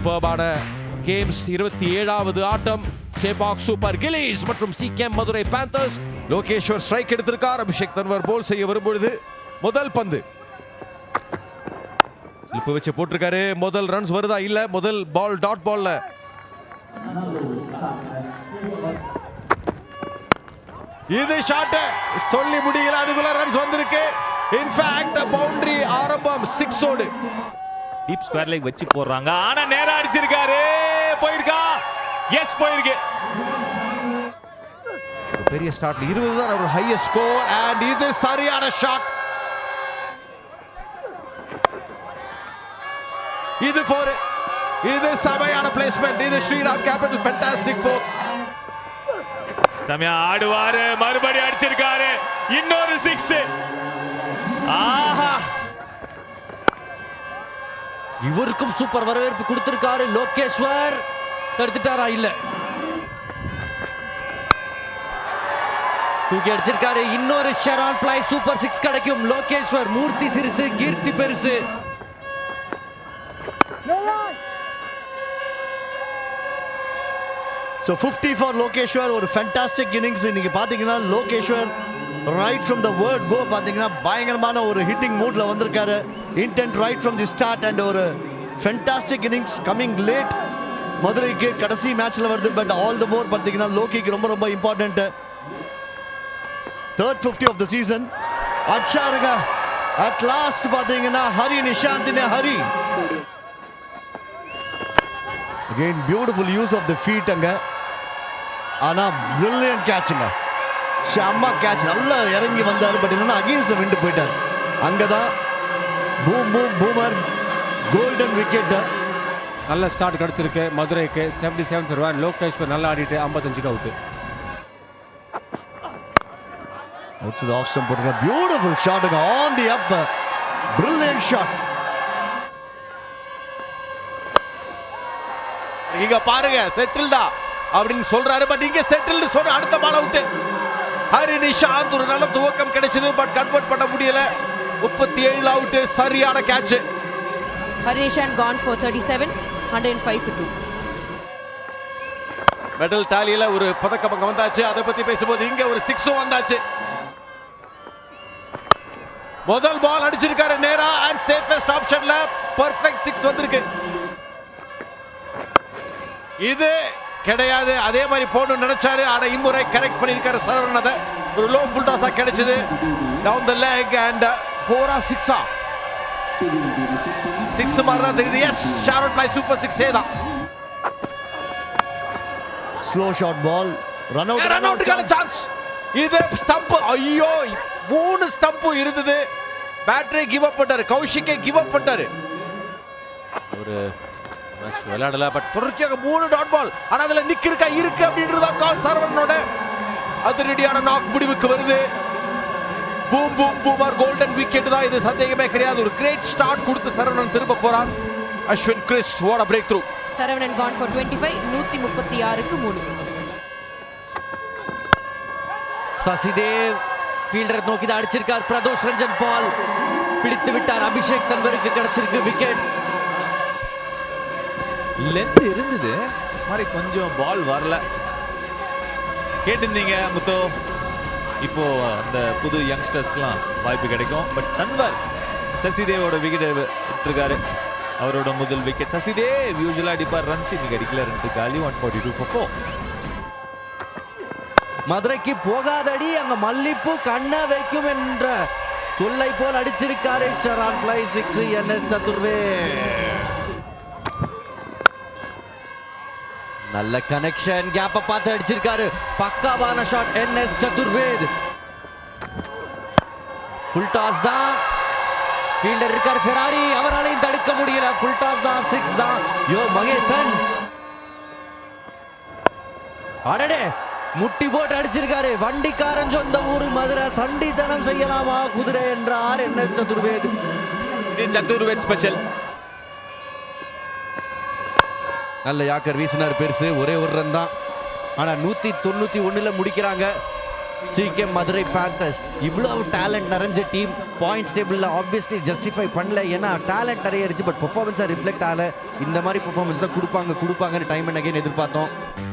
சூப்பர்பான கேம்ஸ் இருபத்தி ஏழாவது ஆட்டம். சேபாக் சூப்பர் கிலீஸ் மற்றும் C game Madurai panthers Lokeshwar strike எடுத்திருக்கார். அபிஷேக் தன்வர் போல் செய்ய வரும்பொழுது முதல் பந்து. ஸ்லிப்பு வச்சு போட்டிருக்காரு. முதல் ரன்ஸ் வருதா? இல்ல. முதல் பால் டாட் பால்ல இது ஷாட் சொல்லி முடியல. அதுக்குள்ள ரன்ஸ் வந்திருக்கு. இன்ஃபேக்ட் பவுண்டரி ஆரம்பம் சிக்ஸோடு டீப் ஸ்கொயர் லைக் வச்சு போடுறாங்க. ஆனா நேரா அடிச்சிருக்காரு. போயிருக்கா? எஸ் போயிருக்கு. பெரிய ஸ்டார்ட்ல இருபது தான் அவர் ஹையஸ்ட் ஸ்கோர் அண்ட் இது சரியான ஷாட் இது ஃபோர் இது செமையான பிளேஸ்மெண்ட் இது ஸ்ரீராம் கேபிட்டல் ஃபென்டாஸ்டிக் ஃபோர் சமயம் ஆடுவாரு. மறுபடி அடிச்சிருக்காரு. இன்னொரு சிக்ஸ் ஆஹா இவருக்கும் சூப்பர் வரவேற்பு கொடுத்திருக்காரு லோகேஸ்வர். தடுத்துட்டாரா? இல்ல. தூக்கி அடிச்சிருக்காரு. இன்னொரு ஷெரான் பிளை சூப்பர் சிக்ஸ் கிடைக்கும். லோகேஸ்வர் மூர்த்தி சிறுசு கீர்த்தி பெருசு. ஸோ ஃபிஃப்டி ஃபார் லோகேஸ்வர் ஒரு ஃபென்டாஸ்டிக் இன்னிங்ஸ் இன்னைக்கு பார்த்தீங்கன்னா Lokeshwar right from the word go பார்த்தீங்கன்னா பயங்கரமான ஒரு ஹிட்டிங் மூடில் வந்திருக்காரு. Intent right from the start and ஒரு ஃபென்டாஸ்டிக் இன்னிங்ஸ் கம்மிங் லேட் மதுரைக்கு கடைசி மேட்ச்சில் வருது பட் ஆல் த மோர் பார்த்தீங்கன்னா லோகிக்கு ரொம்ப ரொம்ப important third fifty of the season அட்ஷாருங்க at last பார்த்தீங்கன்னா Hari நிஷாந்தினே Hari. Again beautiful use of the feet அங்கே. ஆனால் பிரில்லியன் கேட்சுங்க செம்ம கேட்ச் நல்லா இறங்கி வந்தார் பட் என்னன்னா அகெயின்ஸ்ட் விண்டு போயிட்டார். அங்கே தான் boom boom boomer. Golden wicket நல்ல ஸ்டார்ட் கிடைச்சிருக்கு. மதுரைக்கு செவன்டி செவன் தருவான் லோகேஸ்வர் நல்லா ஆடிட்டு ஐம்பத்தஞ்சுக்கு அவுட்டு அவுட்ஸ் தி ஆஃப் ஸ்டம்ப் போட்டுங்க பியூட்டிஃபுல் ஷாட்டுங்க on the up brilliant shot இங்க பாருங்க செட்டில்டா அப்படின்னு சொல்றாரு. பட் இங்க செட்டில்டு சொன்ன அடுத்த பால் அவுட் ஹரி நிஷாந்த் ஒரு நல்ல துவக்கம் கிடைச்சது. பட் கன்வெர்ட் பண்ண முடியல. முப்பத்தி ஏழு அவுட் சரியான catch Harishan gone for 37, 105 for 2. Medal டாலியில ஒரு பதக்கம் அங்க வந்தாச்சு. அதை பத்தி பேசும்போது இங்க ஒரு சிக்ஸும் வந்தாச்சு. முதல் பால் அடிச்சிருக்காரு நேரா அண்ட் சேஃபஸ்ட் ஆப்ஷன்ல பர்ஃபெக்ட் சிக்ஸ் வந்திருக்கு. இது கிடையாது. அதே மாதிரி போடணும்னு நினைச்சாரு. ஆனா இம்முறை கரெக்ட் பண்ணிருக்காரு சரவணன். ஒரு லோ ஃபுல் டாஸா கிடைச்சது. டவுன் த லெக் அண்ட் ஃபோரா சிக்ஸா. சிக்ஸ் மாதிரி தான் தெரியுது எஸ் ஷாரட் மை சூப்பர் சிக்ஸே தான். Slow shot ball run run out அவுட்டுக்கான chance இது ஸ்டம்ப் ஐயோ மூணு ஸ்டம்ப் இருந்தது. பேட்டரி கிவ் அப் பண்ணாரு கௌஷிக்கே கிவ் அப் பண்ணாரு ஒரு மேட்ச் விளையாடல பட் தொடர்ச்சியாக மூணு டாட் பால் ஆனா அதுல நிக் இருக்கா? இருக்கு அப்படின்றதா கால் சரவணனோட அதிரடியான நாக் முடிவுக்கு வருது. Boom boom boomer golden wicket தான். இது சந்தேகமே கிடையாது. ஒரு கிரேட் ஸ்டார்ட் கொடுத்து சரவணன் திரும்ப போறான். Ashwin Crist what breakthrough Saravanan gone for 25, 136 க்கு 3. சசிதேவ் ஃபீல்டரை நோக்கி தான் அடிச்சிருக்கார். பிரதோஷ் ரஞ்சன் பால். பிடித்து விட்டார். அபிஷேக் தன்வருக்கு கிடைச்சிருக்கு விக்கெட் லென்த் இருந்தது மாதிரி கொஞ்சம் பால் வரல. கேட்டிருந்தீங்க முத்தோ? இப்போ அந்த புது யங்ஸ்டர்ஸ்க்குலாம் வாய்ப்பு கிடைக்கும். பட் நண்பர் சசிதேவோட விக்கெட் விட்டுருக்காரு அவரோட முதல் விக்கெட். சசிதேவ் யூஸ்வலாக அடிப்பார். ரன்ஸ் இன்னைக்கு அடிக்கல. ரெண்டு காலி ஒன் ஃபார்ட்டி டூ ஃபோர் மதுரைக்கு போகாதடி. அங்க மல்லிப்பூ கண்ண வைக்கும் என்ற சொல்லை போல் அடிச்சிருக்காரு. ஷரான் பிளை சிக்ஸ் என் எஸ் சதுர்வே நல்ல கனெக்ஷன் கேப்ப பார்த்து அடிச்சிருக்காரு. பக்காவான shot N S Chaturved. Full toss தான். ஃபீல்டர் இருக்கார் ஃபெராரி அவராலையும் தடுக்க முடியல. ஃபுல் டாஸ் தான் சிக்ஸ் தான். யோ மகேசன். அடடே முட்டி போட்டு அடிச்சிருக்காரு. வண்டிக்காரன் சொந்த ஊரு மதுரை. சண்டித்தனம் செய்யலாமா குதிரை என்றார் என் எஸ் சதுர்வேத். இது சதுர்வேத் ஸ்பெஷல் நல்ல யாக்கர் வீசினார் பெருசு. ஒரே ஒரு ரன் தான். ஆனால் நூற்றி தொண்ணூற்றி ஒன்றில் முடிக்கிறாங்க. சிகே மதுரை பேத்தர்ஸ் இவ்வளவு டேலண்ட் நிறைஞ்ச டீம் பாயிண்ட்ஸ் டேபிளில் ஆப்வியஸ்லி ஜஸ்டிஃபை பண்ணல. ஏன்னா டேலண்ட் நிறைய இருந்துச்சு பட் பர்ஃபார்மன்ஸாக ரிஃப்ளெக்ட் ஆகல. இந்த மாதிரி பர்ஃபார்மன்ஸ் தான் கொடுப்பாங்க கொடுப்பாங்கன்னு டைம் அண்ட் அகைன் எதிர்பார்த்தோம்.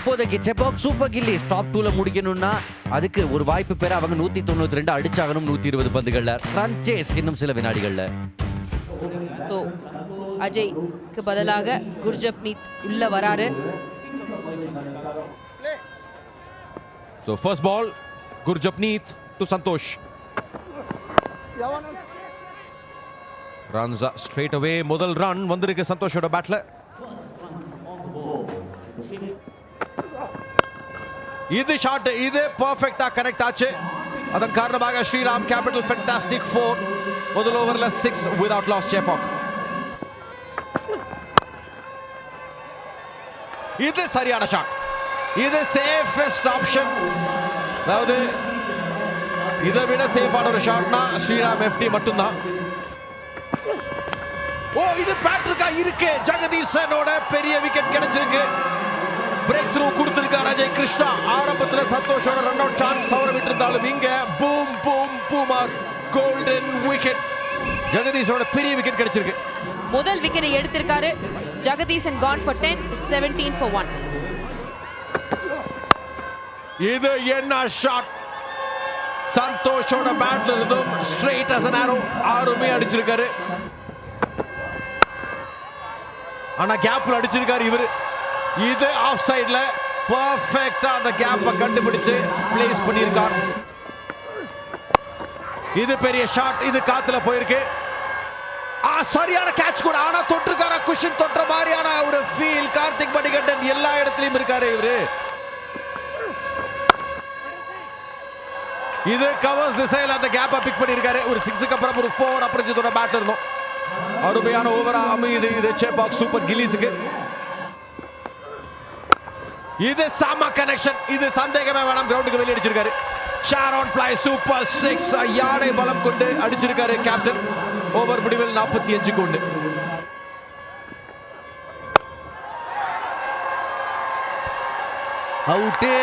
இப்போதைக்கு செபாக் சூப்பர் கில்லி டாப் டூவில் முடிக்கணும்னா அதுக்கு ஒரு வாய்ப்பு பெற அவங்க நூற்றி தொண்ணூற்றி ரெண்டு அடிச்சாகணும் நூற்றி இருபது பந்துகளில். ரன் சேஸ் இன்னும் சில வினாடிகளில். அஜய்க்கு பதிலாக குர்ஜப்னீத் உள்ள வராரு. So first ball, Gurjapneet to Santosh. Runs straight away. முதல் ரன் வந்திருக்கு சந்தோஷோட பேட்ல இது ஷாட் இது பர்ஃபெக்டா கனெக்ட் ஆச்சு. அதன் காரணமாக ஸ்ரீராம் கேபிட்டல் ஃபென்டாஸ்டிக் ஃபோர் முதல் ஓவரில் சிக்ஸ் வித்வுட் லாஸ் சேபாக் இது சரியான ஷாட் இது சேஃபஸ்ட் ஆப்ஷன் அதாவது இதை விட சேஃபான ஒரு ஷாட்னா ஸ்ரீராம் எஃப்டி மட்டும்தான். ஓ இது பேட்ருக்கா இருக்கு? ஜெகதீசனோட பெரிய விக்கெட் கிடைச்சிருக்கு. பிரேக் த்ரூ கொடுத்திருக்கா அஜய் கிருஷ்ணா. ஆரம்பத்தில் சந்தோஷோட ரன் அவுட் சான்ஸ் தவற விட்டிருந்தாலும் இங்க boom boom boomer golden wicket ஜெகதீஷோட பெரிய விக்கெட் கிடைச்சிருக்கு. முதல் விக்கெட்டை எடுத்திருக்காரு Jagadeesan gone for ten seventeen for one இது என்ன ஷாட் சந்தோஷோட பேட்ல இருந்தும் ஸ்ட்ரெயிட் அஸ் அன் ஆரோ ஆறுமே அடிச்சிருக்காரு. ஆனா கேப்ல அடிச்சிருக்காரு இவரு. இது ஆஃப் சைடுல பர்ஃபெக்டா அந்த கேப்பை கண்டுபிடிச்சு பிளேஸ் பண்ணியிருக்கார். இது பெரிய ஷாட் இது காத்துல போயிருக்கு. சரியான கேட்ச் கூட. ஆனா தொற்றுக்கார குஷன் தொற்ற மாதிரியான ஒரு ஃபீல் கார்த்திக் மணிகண்டன் எல்லா இடத்துலயும் இருக்காரு இவரு. இது கவர்ஸ் திசையில் அந்த கேப்பை பிக் பண்ணியிருக்காரு. ஒரு சிக்ஸுக்கு அப்புறம் ஒரு ஃபோர் அப்புறம் பேட்ல இருந்தோம். அருமையான ஓவரா அமையுது இது. சேபாக் சூப்பர் கில்லிஸுக்கு. இது சாம கனெக்ஷன் இது சந்தேகமே வேணாம். கிரவுண்டுக்கு வெளியே அடிச்சிருக்காரு. ஷாரோன் பிளை சூப்பர் சிக்ஸ் யானை பலம் கொண்டு அடிச்சிருக்காரு கேப்டன் ஓவர் முடிவில் நாற்பத்தி அஞ்சு கொண்டு அவுட்டு.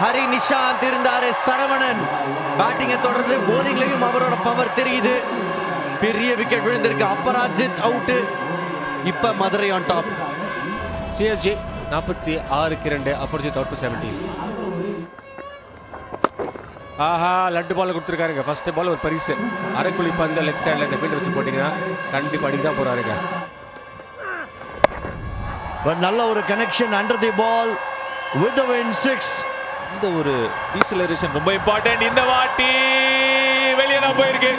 ஹரி நிஷாந்த் இருந்தாரு சரவணன். பேட்டிங்கை தொடர்ந்து போலிங்லயும் அவரோட பவர் தெரியுது. பெரிய விக்கெட் விழுந்திருக்கு. அப்பராஜித் அவுட்டு. இப்ப மதுரை ஆன் டாப் சிஎஸ்ஜி நாற்பத்தி ஆறுக்கு ரெண்டு அப்பர்ஜித் அவுட் செவன்டீன் ஆஹா லட்டு பால் கொடுத்துருக்காருங்க. ஃபர்ஸ்ட் பால் ஒரு பரிசு. அரைக்குழி பந்து லெக் சைடில் இந்த ஃபீல்டு வச்சு போட்டிங்கன்னா கண்டிப்பாக அடிக்க தான் போகிறாருங்க பட் நல்ல ஒரு connection under the ball with the wind six இந்த ஒரு டீசலரேஷன் ரொம்ப இம்பார்ட்டன்ட் இந்த வாட்டி வெளியே தான் போயிருக்கு.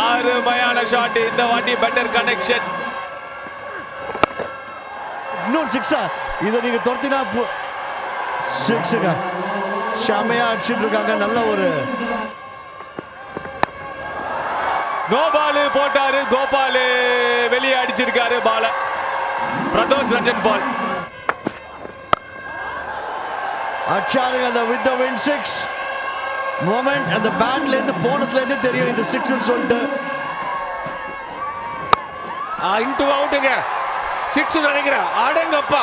அருமையான ஷாட் இந்த வாட்டி பெட்டர் கனெக்ஷன் இன்னொரு சிக்ஸா இதை நீங்க துரத்தினா சிக்ஸுங்க செமையா அடிச்சிட்டு இருக்காங்க. நல்ல ஒரு கோபாலு போட்டாரு. கோபாலு வெளியே அடிச்சிருக்காரு பால. பிரதோஷ் ரஞ்சன் பால். அடிச்சாருங்க அந்த with the wind six moment அந்த பேட்ல இருந்து போனதுல இருந்து தெரியும் இந்த சிக்ஸ் சொல்லிட்டு. இன்ட்டு அவுட்டுங்க சிக்ஸ் நினைக்கிறேன். அடங்கப்பா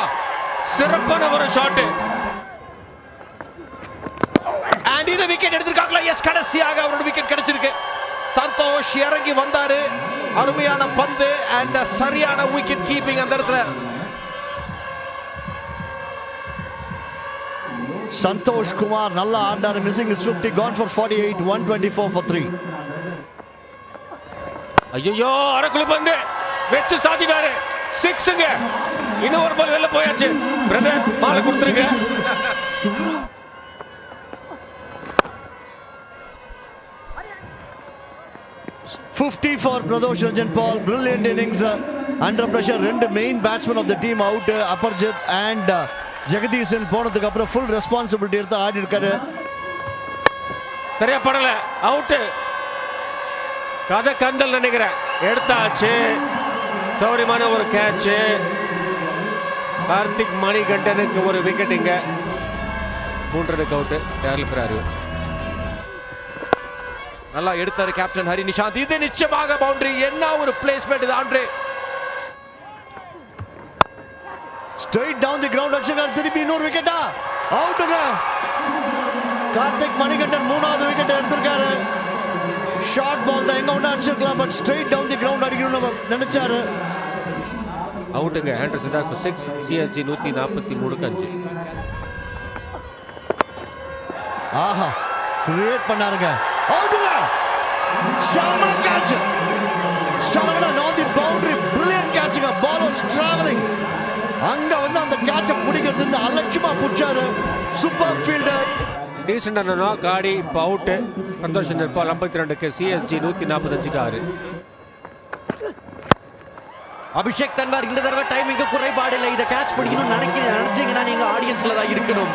சிறப்பான ஒரு ஷாட்டு இந்த விக்கெட் எடுத்திருக்காங்களா? எஸ் கடைசியாக அவரோட விக்கெட் கிடைச்சிருக்கு. சந்தோஷ் இறங்கி வந்தாரு. அருமையான பந்து அண்ட் சரியான விக்கெட் கீப்பிங் அந்த இடத்துல. சந்தோஷ் குமார் நல்லா ஆடினாரு missing is 50 gone for 48 124 for 3 ஐயோ அரைக்குழி பந்து. வெச்சு சாத்திட்டாரு. சிக்ஸுங்க இன்னும் ஒரு பால் வெளில போயாச்சு. பிரதர் பால் கொடுத்துருங்க. Fifty for Pradosh Ranjan Paul brilliant innings under pressure ரெண்டு main batsman of the team out Aparajith and Jagadeesan போனதுக்கு அப்புறம் ஃபுல் ரெஸ்பான்சிபிலிட்டி எடுத்து ஆடி இருக்காரு சரியா படல. அவுட்டு கதை கந்தல் நினைக்கிறேன். எடுத்தாச்சு. சௌரியமான ஒரு கேட்சு கார்த்திக் மணிகண்டனுக்கு ஒரு விக்கெட் இங்க. மூன்று அவுட்டு டேரல் ஃபெராரியோ. நல்லா எடுத்தாரு கேப்டன் ஹரி நிஷாந்த். இது நிச்சயமாக பவுண்டரி என்ன ஒரு பிளேஸ்மெண்ட் இது Andre? Straight down the ground அடிச்சிருக்காரு திருப்பி இன்னொரு விக்கெட்டா அவுட்டுங்க கார்த்திக் மணிகண்டன் மூணாவது விக்கெட் எடுத்திருக்காரு. ஷார்ட் பால் தான். எங்க ஒன்று அடிச்சிருக்கலாம் but straight down the ground அடிக்கணும்னு நினைச்சாரு. அவுட்டுங்க தான் ஃபார் சிக்ஸ் சிஎஸ்ஜி நூற்றி நாற்பத்தி மூணுக்கு அஞ்சு ஆஹா கிரியேட் பண்ணாருங்க. Sharma catch Saravanan on the boundary brilliant கேட்சுங்க ball was travelling அங்க வந்து அந்த கேட்சை பிடிக்கிறது இந்த அலட்சியமா புடிச்சாரு சூப்பர் ஃபீல்டர் டீசெண்டான நாக் ஆடி இப்போ அவுட்டு சந்தோஷ் சந்தர் பால் ஐம்பத்தி ரெண்டுக்கு சிஎஸ்ஜி நூற்றி நாற்பத்தஞ்சுக்கு ஆறு. அபிஷேக் தன்வார் இந்த தடவை டைமிங்கு குறைபாடு இல்லை இதை கேட்ச் பிடிக்கணும்னு நினைக்க நினைச்சீங்கன்னா நீங்க ஆடியன்ஸ்ல தான் இருக்கணும்.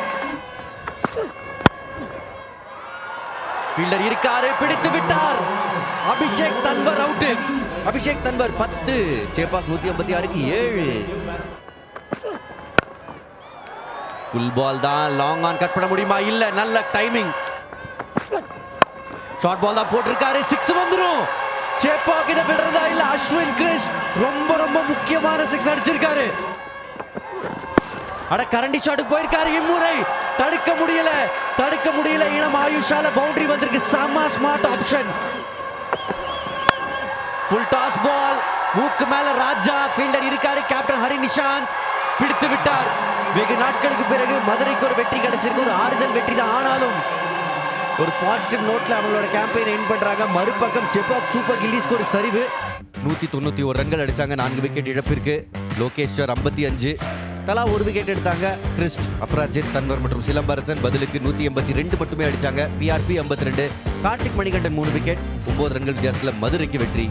ஃபீல்டர் இருக்காரு பிடித்து விட்டார். அபிஷேக் தன்வர் அவுட் அபிஷேக் தன்வர் பத்து சேப்பாக் நூத்தி ஐம்பத்தி ஆறுக்கு ஏழு. ஃபுல் பால் தான் லாங் ஆன் கட் பண்ண முடியுமா? இல்ல நல்ல டைமிங் ஷார்ட் பால் தான் போட்டிருக்காரு சிக்ஸ் வந்துரும். சேப்பாக் இதை விடுறதா இல்ல அஸ்வின் கிரிஷ் ரொம்ப ரொம்ப முக்கியமான சிக்ஸ் அடிச்சிருக்காரு. அட கரண்டி ஷாட்டுக்கு போயிருக்காரு இம்முறை. தடுக்க முடியல தடுக்க முடியல. இளம் ஆயுஷால பவுண்டரி வந்திருக்கு. செம்ம smart option full toss ball மூக்கு மேல ராஜா ஃபீல்டர் இருக்காரு. கேப்டன் ஹரி நிஷாந்த் பிடித்து விட்டார். வெகு நாட்களுக்கு பிறகு மதுரைக்கு ஒரு வெற்றி கிடைச்சிருக்கு. ஒரு ஆறுதல் வெற்றி தான். ஆனாலும் ஒரு பாசிட்டிவ் நோட்ல அவங்களோட கேம்பெயின் என் பண்றாங்க. மறுபக்கம் செப்பாக் சூப்பர் கில்லிஸ்க்கு ஒரு சரிவு. நூத்தி தொண்ணூத்தி ஒரு ரன்கள் அடிச்சாங்க. நான்கு விக்கெட் இழப்பிற்கு. லோகேஸ்வர் ஐம்பத்தி அஞ்சு. தலா ஒரு விக்கெட் எடுத்தாங்க. கிறிஸ்ட் அப்ராஜித் தன்வர் மற்றும் சிலம்பரசன் பதிலுக்கு நூத்தி எண்பத்தி ரெண்டு மட்டுமே அடிச்சாங்க. பிஆர்பி ஐம்பத்தி ரெண்டு கார்த்திக் மணிகண்டன் மூணு விக்கெட் ஒன்பது ரன்கள் வித்தியாசத்தில் மதுரைக்கு வெற்றி.